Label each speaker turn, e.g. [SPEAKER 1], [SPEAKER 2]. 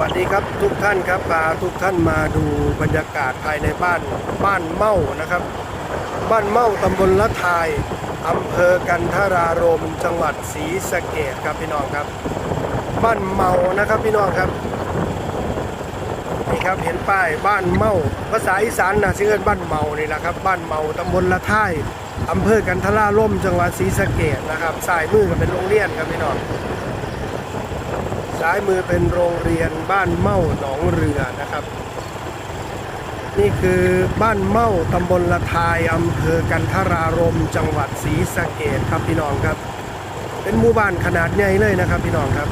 [SPEAKER 1] วัสดีครับทุกท่านครับพาทุกท่านมาดูบรรยากาศภายในบ้านบ้านเม่านะครับ บ้านเม่าตำบลละทายอำเภอกันทรารมจังหวัดศรีสะเกดครับพี่น้องครับ บ้านเมานะครับพี่น้องครับนี่ครับเห็นป้ายบ้านเมาภาษาอีสานนะชื่อบ้านเมานี่แหละครับบ้านเมาตำบลละทายอำเภอกันทราร่มจังหวัดศรีสะเกดนะครับสายมือก็เป็นโรงเรียนครับพี่น้อง ซ้ายมือเป็นโรงเรียนบ้านเม่าหนองเรือนะครับ นี่คือบ้านเม่าตำบลละทายอำเภอกันทรารมจังหวัดศรีสะเกดครับพี่น้องครับ เป็นหมู่บ้านขนาดใหญ่เลยนะครับพี่น้องครับ